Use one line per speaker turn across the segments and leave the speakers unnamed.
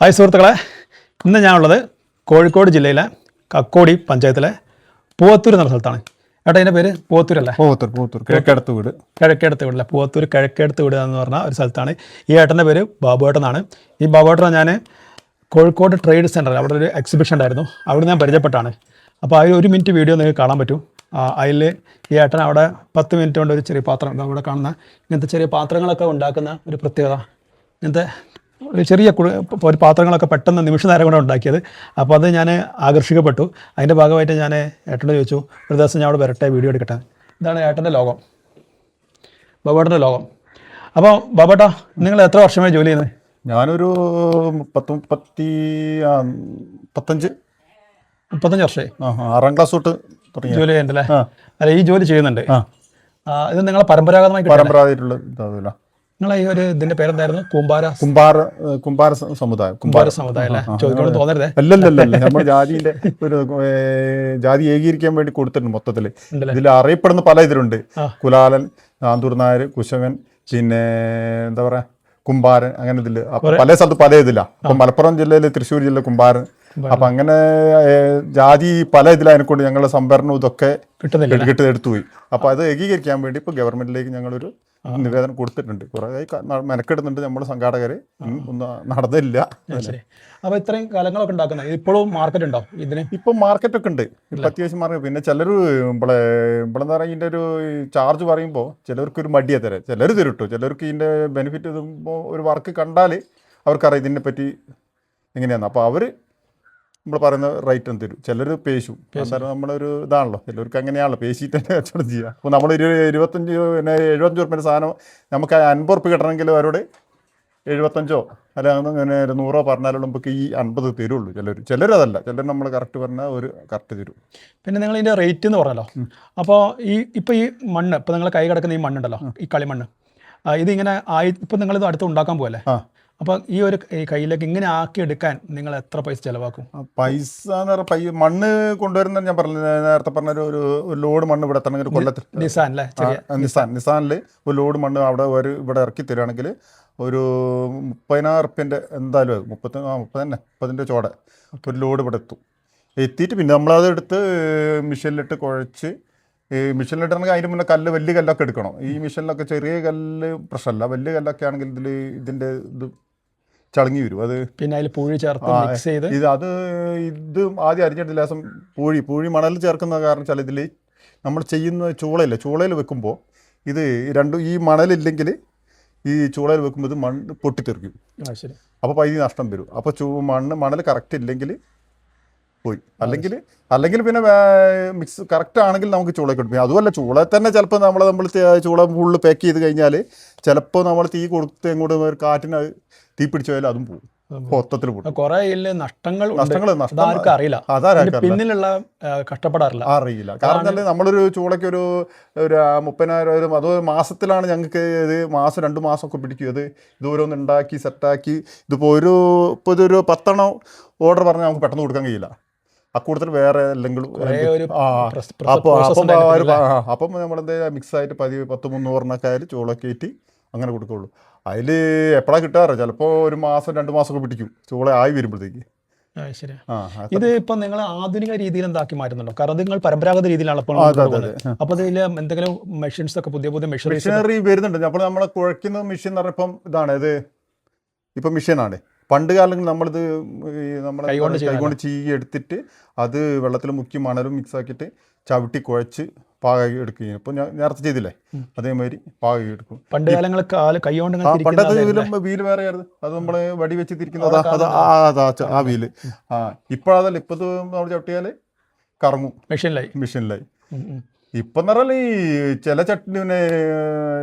Hi സുഹൃത്തുക്കളെ. ഇന്ന് ഞാനുള്ളത് കോഴിക്കോട് ജില്ലയിലെ കക്കോടി പഞ്ചായത്തിലെ പൂവത്തൂർ എന്ന സ്ഥലത്താണ്. ഏട്ടാ ഇതിന്റെ പേര് പൂവത്തൂരല്ലേ?
പൂവത്തൂർ പൂവത്തൂർ കിഴക്കടുത്ത് വീട്.
കിഴക്കടുത്ത് വീട് അല്ലേ പൂവത്തൂർ കിഴക്കടുത്ത് വീട് എന്ന് പറഞ്ഞ ഒരു സ്ഥലത്താണ്. ഈ ഏട്ടന്റെ പേര് ബാബുവേട്ടൻ എന്നാണ്. ഈ ബാബുവേട്ടനെ ഞാൻ കോഴിക്കോട് ട്രേഡ് സെന്ററിൽ അവിടെ ഒരു എക്സിബിഷൻ ഉണ്ടായിരുന്നു. അവിടെ ഞാൻ പരിചയപ്പെട്ടാണ്. അപ്പോൾ അതിൽ ഒരു മിനിറ്റ് വീഡിയോ നിങ്ങൾക്ക് കാണാൻ പറ്റും. അതിൽ ഈ ഏട്ടൻ അവിടെ പത്ത് മിനിറ്റ് കൊണ്ട് ഒരു ചെറിയ പാത്രം അവിടെ കാണുന്ന ഇങ്ങനത്തെ ചെറിയ പാത്രങ്ങളൊക്കെ ഉണ്ടാക്കുന്ന ഒരു പ്രത്യേകത. ഇങ്ങനത്തെ ചെറിയ പാത്രങ്ങളൊക്കെ പെട്ടെന്ന് നിമിഷ നേരം കൊണ്ട് ഉണ്ടാക്കിയത്. അപ്പോൾ അത് ഞാൻ ആകർഷിക്കപ്പെട്ടു. അതിന്റെ ഭാഗമായിട്ട് ഞാൻ ഏട്ടനോട് ചോദിച്ചു ഒരു ദിവസം ഞാൻ അവിടെ വരട്ടെ വീഡിയോ എടുക്കട്ടെ? ഇതാണ് ഏട്ടന്റെ ലോകം. ബാബേട്ടന്റെ ലോകം. അപ്പോൾ ബാബേട്ടാ നിങ്ങൾ എത്ര വർഷമായി ജോലി ചെയ്യുന്നത്?
ഞാനൊരു പത്ത് മുപ്പത്തി പത്തഞ്ച് മുപ്പത്തഞ്ച്.
വർഷമായി?
ആറാം ക്ലാസ് തൊട്ട് തുടങ്ങി
ജോലി ചെയ്യുന്നുണ്ടല്ലേ?
അല്ലേ
അല്ല ഈ ജോലി ചെയ്യുന്നുണ്ട്. ഇത് നിങ്ങളെ പരമ്പരാഗതമായി
പരമ്പരാഗതമായിട്ടുള്ള ഇതല്ല
നിങ്ങളെ ഈ ഒരു ഇതിന്റെ പേരെന്തായിരുന്നു? കുമ്പാര
കുമ്പാര കുമ്പാര സമുദായം.
കുമ്പാര സമുദായം അല്ലേ? ചോദിക്കൊണ്ട് തോന്നരുതേ.
അല്ലല്ലല്ല നമ്മൾ ജാതിന്റെ ഒരു ജാതി ഏകീകരിക്കാൻ വേണ്ടി കൊടുത്തിട്ടുണ്ട് മൊത്തത്തിൽ.
ഉണ്ടല്ലേ?
ഇതിൽ അറിയപ്പെടുന്ന പല ഇതിലുണ്ട്. കുലാലൻ ആന്തൂർ നായർ കുശവൻ പിന്നെ എന്താ പറയാ കുമ്പാരൻ അങ്ങനെ ഇതിൽ. പല സ്ഥലത്ത് പല ഇതില്ല അപ്പൊ മലപ്പുറം ജില്ലയിൽ തൃശ്ശൂർ ജില്ല കുമ്പാരൻ അപ്പൊ അങ്ങനെ ജാതി പല ഇതിലായതിനെക്കൊണ്ട് ഞങ്ങളുടെ സംഭരണം ഇതൊക്കെ
കിട്ടുന്നില്ല
കിട്ടി എടുത്തുപോയി. അപ്പൊ അത് ഏകീകരിക്കാൻ വേണ്ടി ഇപ്പൊ ഗവൺമെന്റിലേക്ക് ഞങ്ങളൊരു നിവേദനം കൊടുത്തിട്ടുണ്ട്. കുറെ മെനക്കെടുന്നുണ്ട് നമ്മൾ സംഘാടകര്. ഉം, ഒന്നും നടന്നില്ല.
അപ്പോൾ അപ്പൊ ഇത്രയും കാലങ്ങളൊക്കെ ഉണ്ടാക്കുന്നത് ഇപ്പോഴും മാർക്കറ്റ് ഉണ്ടോ ഇതിന്?
ഇപ്പൊ മാർക്കറ്റ് ഒക്കെ ഉണ്ട്. ഇപ്പം അത്യാവശ്യം മാർക്കറ്റ് പിന്നെ ചിലർ ഇവിടെ ഇവിടെ എന്താ പറയുക ഇതിന്റെ ഒരു ചാർജ് പറയുമ്പോൾ ചിലർക്ക് ഒരു മടിയെ തരാം. ചിലർ തരും കേട്ടോ ചിലർക്ക് ഇതിന്റെ ബെനിഫിറ്റ് ഇതുമ്പോൾ ഒരു വർക്ക് കണ്ടാൽ അവർക്കറിയാം ഇതിനെ പറ്റി എങ്ങനെയാണ് അപ്പോൾ അവർ നമ്മൾ പറയുന്ന റൈറ്റ് ഒന്ന് തരും. ചിലർ പേശു. അന്നേരം നമ്മളൊരു ഇതാണല്ലോ. ചിലർക്ക് അങ്ങനെയാണല്ലോ. പേശിയിട്ട് തന്നെ കച്ചവടം ചെയ്യുക. അപ്പോൾ നമ്മൾ ഒരു ഇരുപത്തഞ്ച് പിന്നെ എഴുപത്തഞ്ച് ഉറുപ്പിന്റെ സാധനം നമുക്ക് അൻപത് ഉറുപ്പ് കിട്ടണമെങ്കിൽ അവരോട് എഴുപത്തഞ്ചോ അല്ലെങ്കിൽ അങ്ങനെ നൂറോ പറഞ്ഞാലും നമുക്ക് ഈ അൻപത് തരുള്ളൂ ചിലർ ചിലർ അതല്ല. ചിലർ നമ്മൾ കറക്റ്റ് പറഞ്ഞാൽ ഒരു കറക്റ്റ് തരും.
പിന്നെ നിങ്ങൾ ഇതിന്റെ റേറ്റ് എന്ന് പറഞ്ഞല്ലോ. അപ്പോൾ ഈ ഇപ്പോൾ ഈ മണ്ണ് ഇപ്പോൾ നിങ്ങൾ കൈ കിടക്കുന്ന ഈ മണ്ണുണ്ടല്ലോ ഈ കളിമണ്ണ്. ഇതിങ്ങനെ ആയി ഇപ്പം നിങ്ങളിത് അടുത്ത് ഉണ്ടാക്കാൻ പോകല്ലേ
ആ
അപ്പൊ ഈ ഒരു കയ്യിലേക്ക് ഇങ്ങനെ ആക്കി എടുക്കാൻ നിങ്ങൾ എത്ര പൈസ ചെലവാക്കും?
പൈസ എന്ന് പറഞ്ഞാൽ പൈ മണ്ണ് കൊണ്ടുവരുന്ന ഞാൻ പറഞ്ഞു നേരത്തെ പറഞ്ഞ ഒരു- ഒരു ലോഡ് മണ്ണ് ഇവിടെ എത്തണമെങ്കിൽ കൊല്ലത്തിൽ.
Nissan
Nissan. നിസാനിൽ ഒരു ലോഡ് മണ്ണ് അവിടെ ഒരു ഇവിടെ ഇറക്കി തരികയാണെങ്കിൽ ഒരു മുപ്പതിനായിരം റുപ്യന്റെ എന്തായാലും അത് മുപ്പത്തി ആ മുപ്പത് തന്നെ മുപ്പതിന്റെ ചോടെ ഒരു ലോഡ് ഇവിടെ എത്തും. എത്തിയിട്ട് പിന്നെ നമ്മളത് എടുത്ത് മിഷനിലിട്ട് കുഴച്ച് ഈ മിഷനിലിട്ടാണെങ്കിൽ അതിന് മുന്നേ കല്ല് വലിയ കല്ലൊക്കെ എടുക്കണം. ഈ മിഷനിലൊക്കെ ചെറിയ കല്ല് പ്രശ്നമല്ല. വലിയ കല്ലൊക്കെ ആണെങ്കിൽ ഇതിൽ ഇതിന്റെ ഇത് ചളങ്ങി വരും. അത്
പിന്നെ അതിൽ പൂഴി ചേർത്ത് മിക്സ് ചെയ്ത്
ഇത് അത് ഇത് ആദ്യം അരിഞ്ഞിട്ട് ദിവസം പൂഴി പൂഴി മണൽ ചേർക്കുന്ന കാരണം വെച്ചാൽ ഇതിൽ നമ്മൾ ചെയ്യുന്ന ചൂളയില്ല ചൂളയിൽ വെക്കുമ്പോൾ ഇത് രണ്ടും ഈ മണലില്ലെങ്കിൽ ഈ ചൂളയിൽ വെക്കുമ്പോൾ ഇത് മണ്ണ് പൊട്ടിത്തെറിക്കും.
ശരി.
അപ്പോൾ പൈതി നഷ്ടം വരും. അപ്പോൾ ചൂ മണ്ണ് മണൽ കറക്റ്റ് ഇല്ലെങ്കിൽ പോയി. അല്ലെങ്കിൽ അല്ലെങ്കിൽ പിന്നെ മിക്സ് കറക്റ്റ് ആണെങ്കിൽ നമുക്ക് ചൂളയ്ക്ക് കിട്ടും അതുമല്ല ചൂള തന്നെ ചിലപ്പോൾ നമ്മൾ നമ്മൾ ചൂള ഫുള്ള് പാക്ക് ചെയ്ത് കഴിഞ്ഞാൽ ചിലപ്പോൾ നമ്മൾ തീ കൊടുത്ത് എങ്ങോട്ട് ഒരു കാറ്റിന് തീ പിടിച്ചു പോയാലും അതും പോകും മൊത്തത്തിൽ
കുറെ നഷ്ടങ്ങൾ.
നഷ്ടങ്ങൾ
ആർക്കും അറിയില്ല. പിന്നിലുള്ള കഷ്ടപ്പെടാറില്ല.
അറിയില്ല. കാരണം നമ്മളൊരു ചൂളയ്ക്ക് ഒരു ഒരു മുപ്പതിനായിരം അത് മാസത്തിലാണ് ഞങ്ങൾക്ക് ഇത് മാസം രണ്ട് ഒക്കെ പിടിക്കും ഇത് ഓരോന്ന് ഉണ്ടാക്കി സെറ്റാക്കി. ഇതിപ്പോൾ ഒരു ഇപ്പോൾ ഇതൊരു പത്തെണ്ണം ഓർഡർ പറഞ്ഞാൽ നമുക്ക് പെട്ടെന്ന് കൊടുക്കാൻ കഴിയില്ല. അക്കൂട്ടത്തിൽ വേറെ എന്തെങ്കിലും അപ്പോൾ അപ്പം അപ്പം നമ്മളെന്താ മിക്സ് ആയിട്ട് പതി പത്ത് മുന്നൂറിനൊക്കെ ആയാലും ചൂളൊക്കെ ഏറ്റി അങ്ങനെ കൊടുക്കുള്ളൂ. അതിൽ എപ്പോഴാണ് കിട്ടാറ്? ചിലപ്പോൾ ഒരു മാസം രണ്ട് മാസമൊക്കെ പിടിക്കും. ചൂള ആയി വരുമ്പോഴത്തേക്ക്.
ശരി ഇത് ഇപ്പൊ നിങ്ങൾ ആധുനിക രീതിയിൽ എന്താക്കി മാറ്റുന്നുണ്ടോ? കാരണം നിങ്ങൾ പരമ്പരാഗത രീതിയിലാണ് അപ്പോൾ അപ്പൊ ഇതിൽ എന്തെങ്കിലും മെഷീൻസ് ഒക്കെ പുതിയ പുതിയ മെഷീൻ
മെഷീനറി വരുന്നുണ്ട്. അപ്പോൾ നമ്മളെ കുഴക്കുന്ന മെഷീൻ എന്ന് പറഞ്ഞപ്പം ഇതാണ് ഇത് ഇപ്പം മെഷീനാണ് പണ്ട് കാലങ്ങളിൽ നമ്മളിത് നമ്മളെ
കൈകൊണ്ട്
ചീകി എടുത്തിട്ട് അത് വെള്ളത്തിൽ മുക്കി മണലും മിക്സ് ആക്കിയിട്ട് ചവിട്ടി കുഴച്ച് പാകി എടുക്കുകയും ഇപ്പൊ ഞാൻ നേരത്തെ ചെയ്തില്ലേ? അതേമാതിരി പാകി എടുക്കും.
പണ്ട് കാലങ്ങളിൽ കൈകൊണ്ട്
പണ്ടത്തെ
തിരിക്കുന്ന
വീലും വേറെ ആയിരുന്നു. അത് നമ്മൾ വടി വെച്ച് തിരിക്കുന്നത് ആ വീൽ. ആ ഇപ്പോഴതല്ല. ഇപ്പത് നമ്മൾ ചവിട്ടിയാൽ കറങ്ങും.
മെഷീനിലായി.
മെഷീനിലായി. ഇപ്പം എന്ന് പറഞ്ഞാൽ ഈ ചില ചട്നി പിന്നെ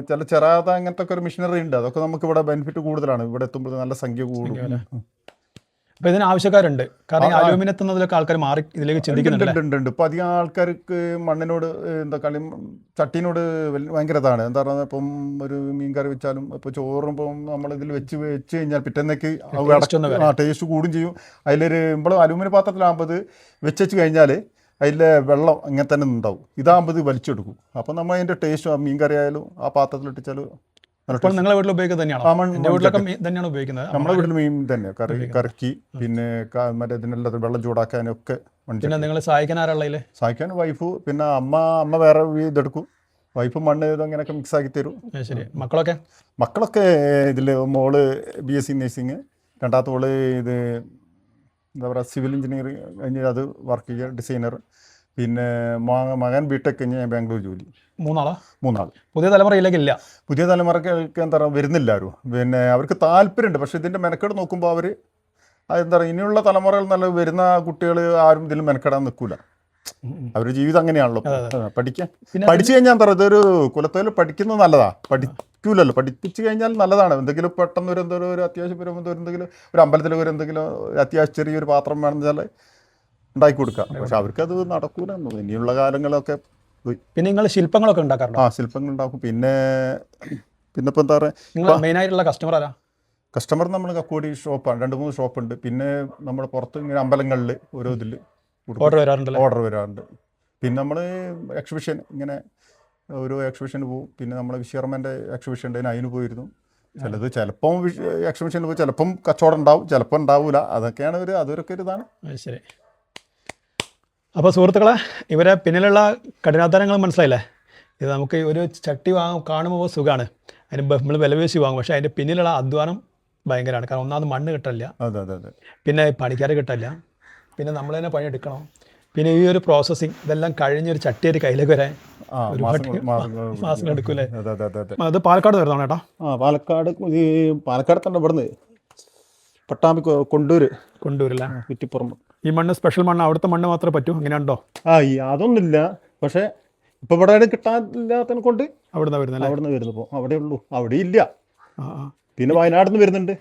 ചില ചെറാത അങ്ങനത്തെ ഒക്കെ ഒരു മെഷീനറി ഉണ്ട്. അതൊക്കെ നമുക്ക് ഇവിടെ ബെനിഫിറ്റ് കൂടുതലാണ്. ഇവിടെ എത്തുമ്പോൾ നല്ല സംഖ്യ കൂടും.
അപ്പൊ ഇതിന് ആവശ്യക്കാരുണ്ട്. കാരണം അലൂമിനിയം എത്തുന്നതിലൊക്കെ ആൾക്കാർ മാറി ഇതിലേക്ക് ചിന്തിക്കുന്നുണ്ട്.
ഇപ്പൊ അധികം ആൾക്കാർക്ക് മണ്ണിനോട് എന്താ കളി ചട്ടിനോട് ഭയങ്കര ഇതാണ് എന്താ പറയുക ഇപ്പം ഒരു മീൻ കറി വെച്ചാലും ഇപ്പൊ ചോറും ഇപ്പം നമ്മൾ ഇതിൽ വെച്ച് വെച്ച് കഴിഞ്ഞാൽ പിറ്റേന്നേക്ക് ടേസ്റ്റ് കൂടും ചെയ്യും. അതിലൊരു ഇമ്പളം അലൂമിനിയം പാത്രത്തിലാകുമ്പോൾ വെച്ച് കഴിഞ്ഞാൽ അതിലെ വെള്ളം ഇങ്ങനെ തന്നെ ഉണ്ടാവും ഇതാകുമ്പോൾ ഇത് വലിച്ചെടുക്കും. അപ്പോൾ നമ്മൾ അതിന്റെ ടേസ്റ്റ് മീൻ കറി ആയാലും ആ പാത്രത്തിലിട്ടിച്ചാൽ
ഇപ്പോൾ നിങ്ങളെ വീട്ടിൽ ഉപയോഗിക്കുന്നത് തന്നെയാണ്? വീട്ടിലൊക്കെ ഉപയോഗിക്കുന്നത്.
നമ്മുടെ വീട്ടിൽ മീൻ തന്നെ. കറി കറക്കി പിന്നെ മറ്റേ ഇതിനെല്ലാം വെള്ളം ചൂടാക്കാനൊക്കെ
പിന്നെ നിങ്ങൾ സഹായിക്കാൻ
സഹായിക്കാൻ വൈഫ് പിന്നെ അമ്മ അമ്മ വേറെ ഇതെടുക്കും വൈഫ് മണ്ണ് ഇത് അങ്ങനെയൊക്കെ മിക്സ് ആക്കി തരും.
ശരി. മക്കളൊക്കെ?
മക്കളൊക്കെ ഇതിൽ മോൾ ബി എസ് സി നഴ്സിങ് രണ്ടാമത്തെ മോൾ ഇത് എന്താ പറയുക സിവിൽ എഞ്ചിനീയറിംഗ് കഴിഞ്ഞ് അത് വർക്ക് ചെയ്യുക ഡിസൈനർ. പിന്നെ മക- മകൻ ബിടെക് കഴിഞ്ഞ് ഞാൻ ബാംഗ്ലൂർ ജോലി
മൂന്നാളാ?
മൂന്നാൾ
പുതിയ തലമുറയിലേക്ക് ഇല്ല.
പുതിയ തലമുറയ്ക്ക് എന്താ പറയുക വരുന്നില്ല ആരും. പിന്നെ അവർക്ക് താല്പര്യമുണ്ട് പക്ഷേ ഇതിന്റെ മെനക്കേട് നോക്കുമ്പോൾ അവർ അതെന്താ പറയുക ഇനിയുള്ള തലമുറകൾ നല്ല വരുന്ന കുട്ടികൾ ആരും ഇതിൽ മെനക്കെടാൻ നിൽക്കില്ല അവരുടെ ജീവിതം അങ്ങനെയാണല്ലോ. പഠിക്കാൻ പഠിച്ചു കഴിഞ്ഞാൽ എന്താ പറയുക ഇതൊരു കുലത്തൊഴിൽ പഠിക്കുന്നത് നല്ലതാ. പഠിക്കൂലല്ലോ. പഠിപ്പിച്ചു കഴിഞ്ഞാൽ നല്ലതാണ്. എന്തെങ്കിലും പെട്ടെന്ന് ഒരു എന്തോ ഒരു അത്യാവശ്യം വരുമ്പോൾ ഒരു എന്തെങ്കിലും ഒരു അമ്പലത്തിൽ ഒരു എന്തെങ്കിലും അത്യാവശ്യം ചെറിയൊരു പാത്രം വേണമെന്ന് വെച്ചാൽ ഉണ്ടാക്കി കൊടുക്കാം. പക്ഷെ അവർക്ക് അത് നടക്കൂല ഇനിയുള്ള കാലങ്ങളൊക്കെ
പിന്നെ നിങ്ങൾ ശില്പങ്ങളൊക്കെ ഉണ്ടാക്കാറുണ്ടോ?
ആ ശില്പങ്ങൾ ഉണ്ടാക്കും. പിന്നെ പിന്നെ ഇപ്പം എന്താ പറയുക?
മെയിനായിട്ടുള്ള കസ്റ്റമർ ആരാ?
കസ്റ്റമർ നമ്മൾ കക്കോടി ഷോപ്പാണ് രണ്ട് മൂന്ന് ഷോപ്പുണ്ട് പിന്നെ നമ്മുടെ പുറത്ത് ഇങ്ങനെ അമ്പലങ്ങളിൽ ഓരോ ഇതിൽ
ഓർഡർ വരാറുണ്ടല്ലോ?
ഓർഡർ വരാറുണ്ട്. പിന്നെ നമ്മൾ എക്സിബിഷൻ ഇങ്ങനെ ഓരോ എക്സിബിഷന് പോകും പിന്നെ നമ്മൾ വിശ്വർമ്മന്റെ എക്സിബിഷൻ ഉണ്ട്. അതിന് പോയിരുന്നു. ചിലത് ചിലപ്പം എക്സിബിഷനിൽ പോയി ചിലപ്പം കച്ചവടം ഉണ്ടാവും. ചിലപ്പോൾ ഉണ്ടാവില്ല അതൊക്കെയാണ് ഒരു അതൊരൊക്കെ ഒരു ഇതാണ്.
ശരി. അപ്പോൾ സുഹൃത്തുക്കളെ ഇവരെ പിന്നിലുള്ള കഠിനാധാരങ്ങൾ മനസ്സിലായില്ലേ? ഇത് നമുക്ക് ഒരു ചട്ടി വാങ്ങും കാണുമ്പോൾ സുഖമാണ് അതിന് നമ്മൾ വിലപേശി വാങ്ങും. പക്ഷേ അതിന്റെ പിന്നിലുള്ള അധ്വാനം ഭയങ്കരമാണ്. കാരണം ഒന്നാമത് മണ്ണ് കിട്ടില്ല
അതെ അതെ അതെ.
പിന്നെ പണിക്കാർ കിട്ടില്ല പിന്നെ നമ്മൾ തന്നെ പണിയെടുക്കണം പിന്നെ ഈ ഒരു പ്രോസസ്സിങ് ഇതെല്ലാം കഴിഞ്ഞൊരു ചട്ടി ഒരു കയ്യിലേക്ക് വരാൻ
മാസങ്ങൾ
എടുക്കൂലേ
അതെ
പാലക്കാട് വരുന്നതാണ് ഏട്ടാ
ആ പാലക്കാട് ഈ പാലക്കാട് തന്നെ ഇവിടുന്ന്. പട്ടാമ്പി കൊണ്ടൂര്
കൊണ്ടുവരില്ല
കുറ്റിപ്പുറം
ഈ മണ്ണ് സ്പെഷ്യൽ മണ്ണ് അവിടുത്തെ മണ്ണ് മാത്രമേ പറ്റൂ? അങ്ങനെ ഉണ്ടോ
ആ അതൊന്നുമില്ല. പക്ഷേ ഇപ്പൊ ഇവിടെ കിട്ടാനില്ലാത്തതിനെ കൊണ്ട്
അവിടുന്ന് വരുന്നില്ല
അവിടെ നിന്ന് വരുന്നു അവിടെ ഉള്ളൂ അവിടെ ഇല്ല പിന്നെ വയനാട് നിന്ന് വരുന്നുണ്ട്.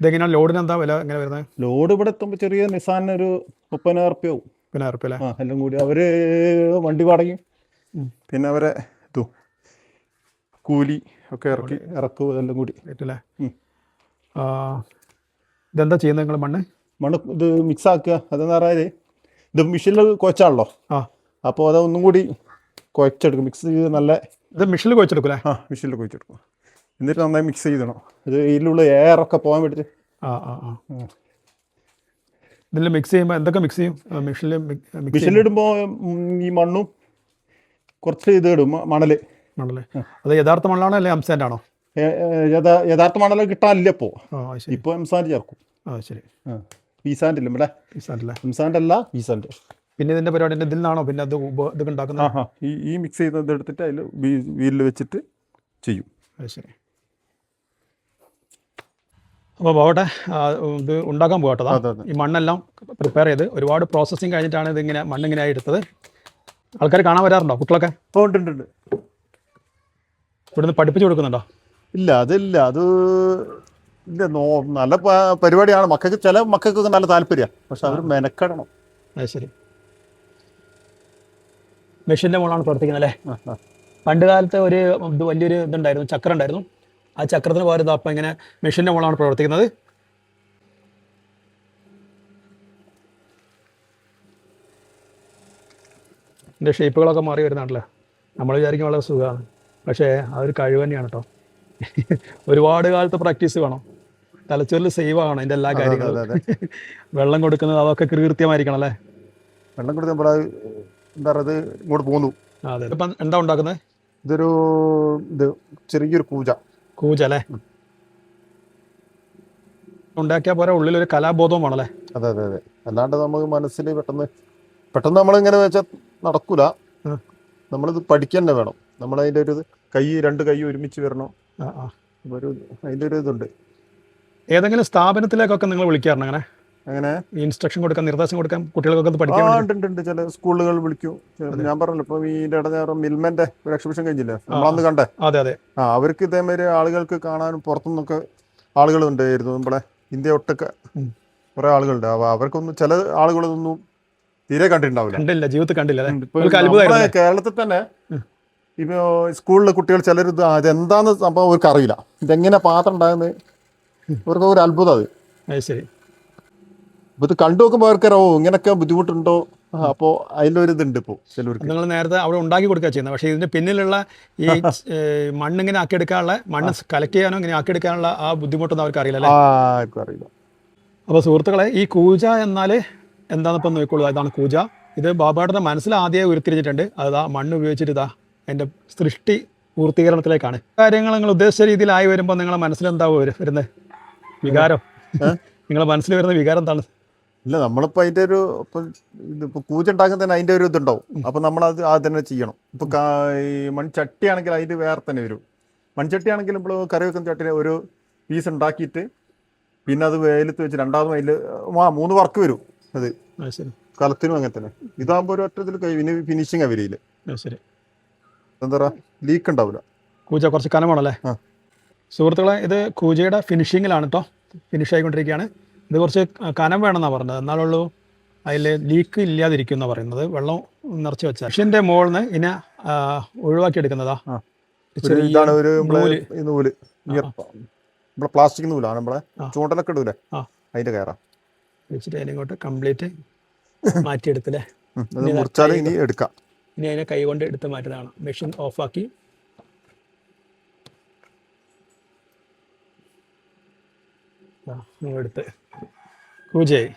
ഇതെങ്ങനെയാണ് ലോഡിന് എന്താ വില എങ്ങനെ വരുന്നത്?
ലോഡ് ഇവിടെ എത്തുമ്പോൾ ചെറിയ നിസാനിന് ഒരു മുപ്പതിനായിരം റുപ്യ ആവും.
പിന്നെ ഉറപ്പില്ലേ
ആ എല്ലാം കൂടി അവർ വണ്ടി വാടകയും പിന്നെ അവരെ ഇതു കൂലി ഒക്കെ ഇറക്കി ഇറക്കും എല്ലാം കൂടി.
അല്ലേ? ഇതെന്താ ചെയ്യുന്നത് നിങ്ങൾ മണ്ണ്?
മണ്ണ് ഇത് മിക്സ് ആക്കുക. അതെന്ന് പറഞ്ഞാൽ ഇത് മിഷീനിൽ കുഴച്ചാണല്ലോ.
ആ.
അപ്പോൾ അതൊന്നും കൂടി കുഴച്ചെടുക്കും. മിക്സ് ചെയ്ത് നല്ല
ഇത് മിഷനിൽ അല്ലേ?
ആ മിഷീനിൽ കുഴച്ചെടുക്കും. എന്നിട്ട് നന്നായി മിക്സ് ചെയ്തണം. ഇത് ഇതിലുള്ള എയറൊക്കെ പോകാൻ വേണ്ടിയിട്ട്
ആ ആ ആ. ഇതിൽ മിക്സ് ചെയ്യുമ്പോൾ എന്തൊക്കെ മിക്സ് ചെയ്യും? മിഷനിൽ
മിഷനിലിടുമ്പോൾ ഈ മണ്ണും കുറച്ച് ഇത് ഇടും മണൽ
മണൽ അത് യഥാർത്ഥ മണ്ണാണോ അല്ലെങ്കിൽ എംസാൻഡ് ആണോ?
യഥാർത്ഥ മണൽ കിട്ടാനില്ല ഇപ്പോൾ ഇപ്പോൾ എംസാൻഡ് ചേർക്കും.
ആ ശരി.
പീസാൻഡ് ഇല്ല ഇവിടെ
അല്ല?
എംസാൻഡ് അല്ല പീസാൻഡ്
പിന്നെ ഇതിന്റെ പരിപാടി ഇതിൽ നിന്നാണോ പിന്നെ അത് ഇതൊക്കെ ഉണ്ടാക്കുന്നത്?
ഈ ഈ മിക്സ് ചെയ്തത് എടുത്തിട്ട് അതിൽ വീലിൽ വെച്ചിട്ട് ചെയ്യും.
അത് ശരി. അപ്പോൾ പോകട്ടെ. ഇത് ഉണ്ടാക്കാൻ
അതെ
ഈ മണ്ണെല്ലാം പ്രിപ്പയർ ചെയ്ത് ഒരുപാട് പ്രോസസ്സിങ് കഴിഞ്ഞിട്ടാണ് ഇതിങ്ങനെ മണ്ണിങ്ങനെ എടുത്തത്. ആൾക്കാർ കാണാൻ വരാറുണ്ടോ കുട്ടികളൊക്കെ?
ഉണ്ട്
ഇവിടുന്ന് പഠിപ്പിച്ചു കൊടുക്കുന്നുണ്ടോ?
ഇല്ല അതില്ല. അത് ഇല്ല നോ നല്ല പരിപാടിയാണ്. മക്കൾക്ക് ചില മക്കൾക്കൊക്കെ നല്ല താല്പര്യമാണ് പക്ഷെ അവർ മെനക്കെടണം.
അത് ശരി. മെഷീന്റെ മുകളാണ് പ്രവർത്തിക്കുന്നത് അല്ലേ. പണ്ട് കാലത്ത് ഒരു വലിയൊരു ഇതുണ്ടായിരുന്നു. ചക്രം ഉണ്ടായിരുന്നു. ആ ചക്രത്തിന് പകരം അപ്പം ഇങ്ങനെ മെഷീന്റെ മുകളാണ് പ്രവർത്തിക്കുന്നത്. ഇതിന്റെ ഷേപ്പുകളൊക്കെ മാറി വരുന്നുണ്ടല്ലോ നമ്മൾ വിചാരിക്കും വളരെ സുഖമാണ്. പക്ഷേ അതൊരു കഴിവ് തന്നെയാണ് കേട്ടോ. ഒരുപാട് കാലത്ത് പ്രാക്ടീസ് വേണം. തലച്ചോറിൽ സേവ് ആവണം അതിന്റെ എല്ലാ കാര്യങ്ങളും. വെള്ളം കൊടുക്കുന്നത് അതൊക്കെ കൃത്യമായിരിക്കണം അല്ലേ?
വെള്ളം കൊടുക്കുമ്പോൾ എന്താ പറയുക ഇങ്ങോട്ട്
പോകുന്നു അതെ. ഇപ്പം എന്താ ഉണ്ടാക്കുന്നത്?
ഇതൊരു ഇത് ചെറിയൊരു പൂജ.
കൂജ അല്ലേ പോലെ പോരാ ഒരു കലാബോധവും വേണല്ലേ
അതെ അതെ അതെ. അല്ലാണ്ട് നമുക്ക് മനസ്സിൽ പെട്ടെന്ന് പെട്ടെന്ന് നമ്മൾ ഇങ്ങനെ വെച്ചാൽ നടക്കൂല. നമ്മളിത് പഠിക്കന്നെ വേണം. നമ്മൾ അതിന്റെ ഒരു കൈ രണ്ട് കൈ ഒരുമിച്ച് വരണം.
അതിന്റെ
അതിന്റെ ഒരു ഇതുണ്ട്.
ഏതെങ്കിലും സ്ഥാപനത്തിലേക്കൊക്കെ നിങ്ങൾ വിളിക്കാറുണ്ട് അങ്ങനെ?
അങ്ങനെ
ഇൻസ്ട്രക്ഷൻ കൊടുക്കാൻ നിർദ്ദേശം കൊടുക്കാൻ കുട്ടികൾക്കൊക്കെ
ആ
പഠിക്കാൻ
ഉണ്ട് ഉണ്ട് ഉണ്ട്. ചില സ്കൂളുകൾ വിളിക്കും. ഞാൻ പറഞ്ഞല്ലോ ഇപ്പം ഈ ഇടനേരം മിൽമന്റെ ഒരു എക്സിബിഷൻ കഴിഞ്ഞില്ലേ? നമ്മളന്ന് കണ്ടേ?
അതെ അതെ.
ആ അവർക്ക് ഇതേമാതിരി ആളുകൾക്ക് കാണാനും പുറത്തുനിന്നൊക്കെ ആളുകൾ ഉണ്ടായിരുന്നു. നമ്മളെ ഇന്ത്യ ഒട്ടൊക്കെ
ഉം.
കുറെ ആളുകളുണ്ട്. അപ്പൊ അവർക്കൊന്നും ചില ആളുകളൊന്നും തീരെ കണ്ടിട്ടുണ്ടാവില്ല.
കണ്ടില്ല ജീവിതത്തിൽ കണ്ടില്ല അതെ
ഇപ്പൊ
അവർക്ക്
നമ്മളെ കേരളത്തിൽ തന്നെ ഇപ്പോ സ്കൂളിലെ കുട്ടികൾ ചിലർ ഇത് അതെന്താന്ന് സംഭവം അവർക്ക് അറിയില്ല ഇതെങ്ങനെ പാത്രം ഉണ്ടാകുന്നത് അവർക്ക് ഒരു അത്ഭുതം അത്.
അത് ശരി.
അപ്പൊ ഇത് കണ്ടു നോക്കുമ്പോൾ അവർക്ക് ഓ ഇങ്ങനൊക്കെ ബുദ്ധിമുട്ടുണ്ടോ? അപ്പോൾ അതിലൊരു ഇതുണ്ട് ഇപ്പോൾ ചിലവർക്ക്
നിങ്ങൾ നേരത്തെ അവിടെ ഉണ്ടാക്കി കൊടുക്കുക ചെയ്യുന്നത്. പക്ഷേ ഇതിന്റെ പിന്നിലുള്ള ഈ മണ്ണിങ്ങനെ ആക്കിയെടുക്കാനുള്ള മണ്ണ് കളക്ട് ചെയ്യാനോ ഇങ്ങനെ ആക്കിയെടുക്കാനുള്ള ആ ബുദ്ധിമുട്ടൊന്നും അവർക്ക് അറിയില്ല അപ്പൊ
ആർക്കും അറിയില്ല.
അപ്പോൾ സുഹൃത്തുക്കളെ ഈ കൂജ എന്നാൽ എന്താണെന്നിപ്പോൾ നോക്കിക്കോളൂ. ഇതാണ് കൂജ. ഇത് ബാബാട്ടന്റെ മനസ്സിൽ ആദ്യമേ ഉരുത്തിരിഞ്ഞിട്ടുണ്ട്. അതാ മണ്ണ് ഉപയോഗിച്ചിട്ട് ഇതാ അതിന്റെ സൃഷ്ടി പൂർത്തീകരണത്തിലേക്കാണ്. കാര്യങ്ങൾ നിങ്ങൾ ഉദ്ദേശിച്ച രീതിയിലായി വരുമ്പോൾ നിങ്ങളെ മനസ്സിൽ എന്താ വരുന്നത്? വികാരം. നിങ്ങളെ മനസ്സിൽ വരുന്ന വികാരം എന്താണ്?
ഇല്ല നമ്മളിപ്പോൾ അതിന്റെ ഒരു ഇപ്പം ഇതിപ്പോൾ കൂജ ഉണ്ടാക്കുന്നതിന് അതിന്റെ ഒരു ഇതുണ്ടാവും. അപ്പം നമ്മളത് അത് തന്നെ ചെയ്യണം. ഇപ്പോൾ ഈ മൺചട്ടി ആണെങ്കിൽ അതിന്റെ വേറെ തന്നെ വരും. മൺചട്ടിയാണെങ്കിൽ നമ്മൾ കറി വെക്കുന്ന ചട്ടിനെ ഒരു പീസ് ഉണ്ടാക്കിയിട്ട് പിന്നെ അത് വെയിലത്ത് വെച്ച് രണ്ടാമതും അതിൽ ആ മൂന്ന് വർക്ക് വരും അത്. കലത്തിനും അങ്ങനെ തന്നെ. ഇതാകുമ്പോൾ ഒരു ഒറ്റത്തിൽ പിന്നെ ഫിനിഷിങ് അവരിയിൽ
ശരി.
എന്താ പറയുക ലീക്ക് ഉണ്ടാവില്ല
കൂജ കുറച്ച് കനമാണല്ലേ. സുഹൃത്തുക്കളെ ഇത് കൂജയുടെ ഫിനിഷിങ്ങിലാണ് കേട്ടോ ഫിനിഷ് ആയിക്കൊണ്ടിരിക്കുകയാണ്. ഇത് കുറച്ച് കനം വേണമെന്നാണ് പറഞ്ഞത്. എന്നാലുള്ളൂ അതിൽ ലീക്ക് ഇല്ലാതിരിക്കും എന്നാണ് പറയുന്നത്. വെള്ളം നിറച്ച് വെച്ചാൽ മെഷീന്റെ മുകളിൽ നിന്ന് ഇതിനെ
ഒഴിവാക്കി
ചെറിയ
ഇതാണ് ഒരു നൂൽ. നൂൽ. നമ്മളെ പ്ലാസ്റ്റിക് നൂലാണ്. നമ്മളെ. ചൂണ്ടലൊക്കെ ഇടൂലേ? അതിന്റെ കയറാം.
വെച്ചിട്ട് അതിനിങ്ങോട്ട് കംപ്ലീറ്റ് മാറ്റിയെടുത്തില്ലേ
മുറിച്ചാൽ ഇനി എടുക്കാം.
ഇനി അതിനെ കൈകൊണ്ട് എടുത്ത് മാറ്റുന്നതാണ്. മെഷീൻ ഓഫാക്കി. എടുത്ത്. പൂജയായി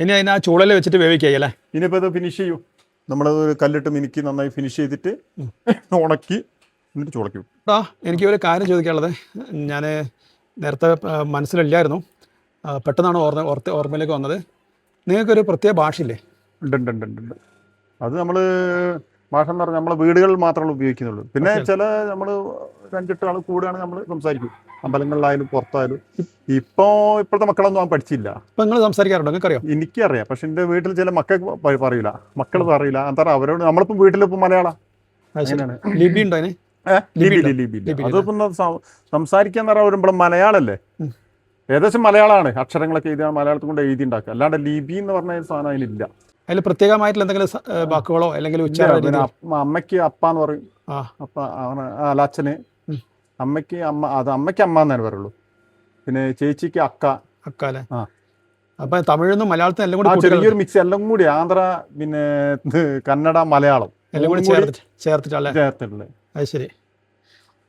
ഇനി അതിന് ആ ചൂളയിൽ വെച്ചിട്ട് വേവിക്കായി അല്ലേ
ഇനിയിപ്പോൾ ഇത് ഫിനിഷ് ചെയ്യൂ. നമ്മളത് ഒരു കല്ലിട്ട് മിനുക്കി നന്നായി ഫിനിഷ് ചെയ്തിട്ട് ഉണക്കി എന്നിട്ട് ചുളക്കി വെക്കും.
ആ എനിക്ക് ഒരു കാര്യം ചോദിക്കാനുള്ളത്. ഞാൻ നേരത്തെ മനസ്സിലല്ലായിരുന്നു. പെട്ടെന്നാണ് ഓർമ്മ ഓർത്ത് ഓർമ്മയിലേക്ക് വന്നത്. നിങ്ങൾക്കൊരു പ്രത്യേക ഭാഷയില്ലേ?
ഉണ്ട് ഉണ്ട് ഉണ്ട് ഉണ്ട് അത് നമ്മൾ ഭാഷ എന്ന് പറഞ്ഞാൽ നമ്മളെ വീടുകളിൽ മാത്രമേ ഉപയോഗിക്കുന്നുള്ളൂ. പിന്നെ ചില നമ്മൾ രണ്ടിട്ട് ആൾ കൂടുകയാണെങ്കിൽ നമ്മൾ സംസാരിക്കും. അമ്പലങ്ങളിലായാലും പുറത്തായാലും. ഇപ്പോ ഇപ്പോഴത്തെ മക്കളൊന്നും ആ പഠിച്ചില്ല.
നിങ്ങൾ സംസാരിക്കാറുണ്ടോ? നിങ്ങൾക്കറിയോ?
എനിക്കറിയാം. പക്ഷെ എന്റെ വീട്ടിൽ ചില മക്കൾക്ക് പ- പറയില്ല മക്കൾ പറയില്ല എന്താ അവരോട് നമ്മളിപ്പം വീട്ടിലിപ്പോൾ മലയാളം.
സംസാരിക്കാൻ പറയുമ്പോൾ
അങ്ങനെയാണ്.
ലിപി ഉണ്ടോ അതിന്?
ഏഹ്?
ലിപി
ലിപി
ഇല്ല.
ലിപി ഇല്ല.
ലിപി ഇല്ല.
അതിപ്പം ന- സം- വരുമ്പോൾ മലയാളല്ലേ? ഏകദേശം മലയാളമാണ് അക്ഷരങ്ങളൊക്കെ എഴുതിയാൽ മലയാളത്തിൽ കൊണ്ട് എഴുതി ഉണ്ടാക്കുക അല്ലാണ്ട് ലിപി എന്ന് പറഞ്ഞ സാധനം അതിനില്ല
അതിൽ പ്രത്യേകമായിട്ടുള്ള എന്തെങ്കിലും വാക്കുകളോ അല്ലെങ്കിൽ ഉച്ചാരണ
അമ്മയ്ക്ക് അപ്പ എന്ന് പറയും അപ്പ അലാച്ചന്. അല്ല അച്ഛന് അമ്മയ്ക്ക് അമ്മ അത് അമ്മയ്ക്ക് അമ്മ എന്നാണ് പറയുള്ളൂ. പിന്നെ ചേച്ചിക്ക് അക്ക.
അക്ക
അല്ലേ?
അപ്പൊ തമിഴെന്നും മലയാളത്തിൽ എല്ലാം കൂടി
ചെറിയൊരു മിക്സ് എല്ലാം കൂടി. ആന്ധ്ര പിന്നെ കന്നഡ മലയാളം.
എല്ലാം കൂടി ചേർത്തിട്ടല്ലേ?
ചേർത്തിട്ടുള്ളത്
അത് ശരി.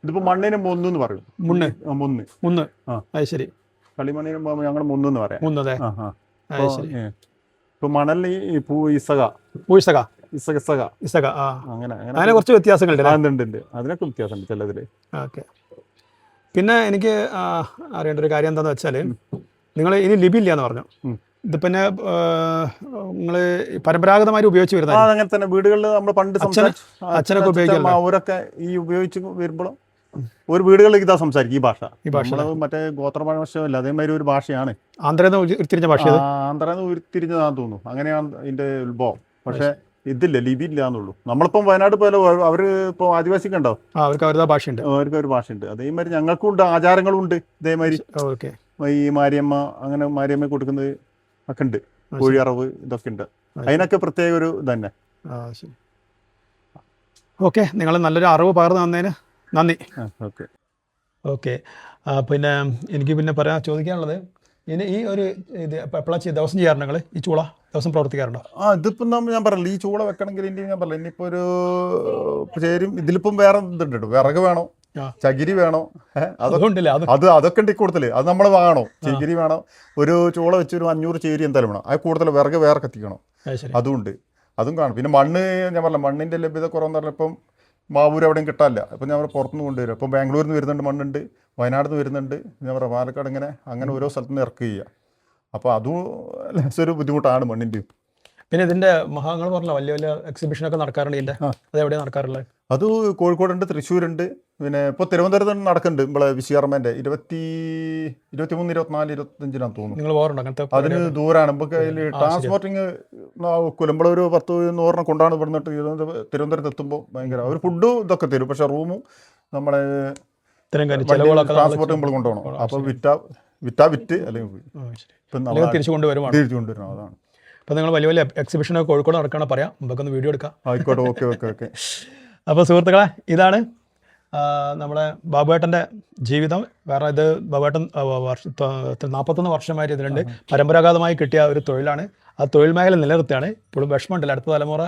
ഇതിപ്പോ മണ്ണിന് മൊന്ന് എന്ന് പറയും.
മുന്ന്
ആ, മുന്ന്
മുന്ന്
ആ.
അത് ശരി.
കളിമണ്ണിന് ഞങ്ങൾ മുന്ന് എന്ന് പറയാം.
മുന്നതെ ശരി.
ഇപ്പൊ മണൽ ഈ പൂ ഇസക.
പൂയിസക
ഇസക. ഇസക
ഇസക. ആ.
അങ്ങനെ
കുറച്ച് വ്യത്യാസങ്ങളുണ്ട്
ആ, ഉണ്ട്, ഉണ്ട്, ഉണ്ട്. അതിനൊക്കെ വ്യത്യാസമുണ്ട് ചിലതിൽ.
ഓക്കെ. പിന്നെ എനിക്ക് ആ, അറിയേണ്ട ഒരു കാര്യം എന്താണെന്ന് വെച്ചാൽ നിങ്ങൾ ഇനി ലിപി ഇല്ല എന്ന് പറഞ്ഞു.
ഉം.
ഇത് പിന്നെ നിങ്ങൾ പരമ്പരാഗതമായി ഉപയോഗിച്ച്
വരുന്നത്
വരുന്ന
അങ്ങനെ തന്നെ. വീടുകളിൽ നമ്മൾ പണ്ട്
അച്ഛന്-
സംസാരിച്ച് ആ,
അച്ഛനൊക്കെ
അച്ഛൻ, അമ്മ അവരൊക്കെ ഈ ഉപയോഗിച്ച് വരുമ്പോൾ ഒരു വീടുകളിലേക്ക് ഇതാ സംസാരിക്കും ഈ ഭാഷ.
ഈ ഭാഷ
മറ്റേ ഗോത്ര ഭാഷയല്ല അതേമാതിരി ഒരു ഭാഷയാണ്.
ആന്ധ്രയിൽ നിന്ന് ഉരുത്തിരിഞ്ഞ ഭാഷ ഇത്
ആന്ധ്രന്ന് ഉരുത്തിരിഞ്ഞതാന്ന് തോന്നുന്നു. അങ്ങനെയാണ് ഇതിന്റെ ഉത്ഭവം. പക്ഷെ ഇതില്ല ലിപി ഇല്ല എന്നുള്ളൂ നമ്മളിപ്പം വയനാട് പോലെ അവർ ഇപ്പോൾ ആദിവാസിക്ക് ഉണ്ടോ
അവർക്ക് അവരുടെ ഭാഷയുണ്ട്.
അവർക്ക് ഒരു ഭാഷയുണ്ട്. അതേമാതിരി ഞങ്ങൾക്കും ഉണ്ട് ആചാരങ്ങളും ഉണ്ട് ഇതേമാതിരി
ഓക്കെ.
ഈ മാരിയമ്മ അങ്ങനെ മാരിയമ്മ കൊടുക്കുന്നത് ഒക്കെ ഉണ്ട്. കോഴിയറവ് ഇതൊക്കെ ഉണ്ട്. അതിനൊക്കെ പ്രത്യേക ഒരു ഇതന്നെ.
ഓക്കെ നിങ്ങൾ നല്ലൊരു അറിവ് പകർന്നു തന്നതിന് നന്ദി.
ഓക്കെ.
ഓക്കെ. പിന്നെ എനിക്ക് പിന്നെ പറയാൻ ചോദിക്കാനുള്ളത് ഇനി ഈ ഒരു ഇത് എപ്പോഴാണ് ചെയ്യുക ദിവസം ചെയ്യാറുണ്ട് നിങ്ങൾ ഈ ചൂള ദിവസം പ്രവർത്തിക്കാറുണ്ടോ?
ആ ഇതിപ്പം നമ്മൾ ഞാൻ പറഞ്ഞില്ല ഈ ചൂള വെക്കണമെങ്കിൽ ഇനി ഞാൻ പറഞ്ഞില്ല ഇനിയിപ്പോൾ ഒരു ചേരും ഇതിലിപ്പം വേറെ ഇതുണ്ട്. വിറക് വേണോ. ചകിരി വേണോ അതൊക്കെ
അത്
അത് അതൊക്കെ ഉണ്ട് ഈ കൂടുതൽ അത് നമ്മൾ വാങ്ങണോ ചകിരി വേണം ഒരു ചൂള വെച്ച് ഒരു അഞ്ഞൂറ് ചേരി എന്തായാലും വേണം അത് കൂടുതൽ വിറക് വേറെ കത്തിക്കണം
അതുകൊണ്ട്
അതും കാണും പിന്നെ മണ്ണ് ഞാൻ പറഞ്ഞ മണ്ണിന്റെ ലഭ്യത കുറവെന്ന് പറഞ്ഞാൽ ഇപ്പം മാവൂർ എവിടെയും കിട്ടാനില്ല. അപ്പം ഞാൻ പുറത്തുനിന്ന് കൊണ്ടുവരും. അപ്പം ബാംഗ്ലൂരിൽ നിന്ന് വരുന്നുണ്ട് മണ്ണുണ്ട് വയനാട് നിന്ന് വരുന്നുണ്ട്. ഞാൻ പറയാം പാലക്കാട് ഇങ്ങനെ അങ്ങനെ ഓരോ സ്ഥലത്ത് നിന്ന് ഇറക്കുക അപ്പോൾ അതും ഒരു ബുദ്ധിമുട്ടാണ് മണ്ണിന്റെ.
പിന്നെ ഇതിന്റെ മഹാങ്ങൾ പറഞ്ഞ വലിയ വലിയ എക്സിബിഷനൊക്കെ നടക്കാറുണ്ട് ഇതിന്റെ. അത് എവിടെയാണ് നടക്കാറുള്ളത്
അത് കോഴിക്കോടുണ്ട് തൃശ്ശൂരുണ്ട് പിന്നെ ഇപ്പോൾ തിരുവനന്തപുരത്ത് നടക്കുന്നുണ്ട് നമ്മളെ വിശ്വകർമ്മേന്റെ ഇരുപത്തി ഇരുപത്തിമൂന്ന് ഇരുപത്തിനാല് ഇരുപത്തഞ്ചിനാന്ന് തോന്നുന്നു.
നിങ്ങൾ പോകാറുണ്ട്
അതിന് ദൂരാണ്. നമുക്ക് അതിൽ ട്രാൻസ്പോർട്ടിങ് കുലമ്പള ഒരു പത്ത് നൂറിനെ കൊണ്ടാണ് ഇവിടുന്ന് തിരുവനന്തപുരം തിരുവനന്തപുരത്ത് എത്തുമ്പോൾ ഭയങ്കര ഒരു ഫുഡും ഇതൊക്കെ തരും. പക്ഷെ റൂമും നമ്മളെ ട്രാൻസ്പോർട്ട് നമ്മൾ കൊണ്ടുപോകണം. അപ്പോൾ വിറ്റാ വിറ്റാ വിറ്റ് അല്ലെങ്കിൽ. ഇപ്പം
തിരിച്ചു
കൊണ്ടുവരണം അതാണ്.
അപ്പോൾ നിങ്ങൾ വലിയ വലിയ എക്സിബിഷനൊക്കെ കോഴിക്കോട് നടക്കുകയാണ് പറയാം? നമുക്കൊന്ന് വീഡിയോ എടുക്കാം.
ആയിക്കോട്ടെ ഓക്കെ ഓക്കെ ഓക്കെ.
അപ്പോൾ സുഹൃത്തുക്കളെ ഇതാണ് നമ്മുടെ ബാബുവേട്ടന്റെ ജീവിതം. വേറെ ഇത് ബാബുവേട്ടൻ നാൽപ്പത്തൊന്ന് വർഷമായിട്ട് ഇതിലുണ്ട്. പരമ്പരാഗതമായി കിട്ടിയ ഒരു തൊഴിലാണ്. ആ തൊഴിൽ മേഖല നിലനിർത്തിയാണ് ഇപ്പോഴും വിഷമമുണ്ടല്ലോ അടുത്ത തലമുറ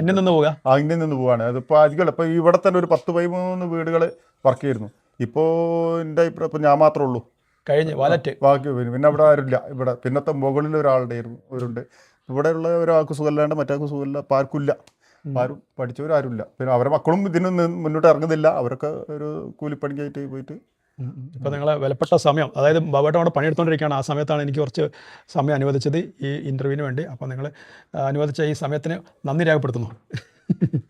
അന്യം നിന്ന്
അങ്ങനെ നിന്ന് പോവാണ്. അതിപ്പോൾ അധികം ഇപ്പോൾ ഇവിടെ തന്നെ ഒരു പത്ത് പതിമൂന്ന് വീടുകൾ വർക്ക് ചെയ്യുന്നു. ഇപ്പോൾ എന്റെ ഇപ്പം ഇപ്പോൾ ഞാൻ മാത്രമേ ഉള്ളൂ.
കഴിഞ്ഞ് വാലറ്റ്.
ബാക്കി പിന്നെ പിന്നെ അവിടെ ആരുമില്ല. ഇവിടെ പിന്നത്തെ മുകളിൽ ഒരാളുടെ ഒരുണ്ട്. ഇവിടെയുള്ള ഒരാൾക്ക് സുഖമില്ലാണ്ട് മറ്റാൾക്ക് സുഖമില്ല. ഇപ്പം ആരും പഠിച്ചവരാരുമില്ല പിന്നെ അവരെ മക്കളും ഇതിന് നി- മുന്നോട്ട് ഇറങ്ങുന്നില്ല. അവരൊക്കെ ഒരു കൂലിപ്പണിക്കായിട്ട് പോയിട്ട്
ഇപ്പം നിങ്ങളെ വിലപ്പെട്ട സമയം അതായത് ബാബേട്ടൻ അവിടെ പണിയെടുത്തുകൊണ്ടിരിക്കുകയാണ് ആ സമയത്താണ് എനിക്ക് കുറച്ച് സമയം അനുവദിച്ചത് ഈ ഇന്റർവ്യൂവിന് വേണ്ടി. അപ്പോൾ നിങ്ങൾ അനുവദിച്ച ഈ സമയത്തിന് നന്ദി രേഖപ്പെടുത്തുന്നു.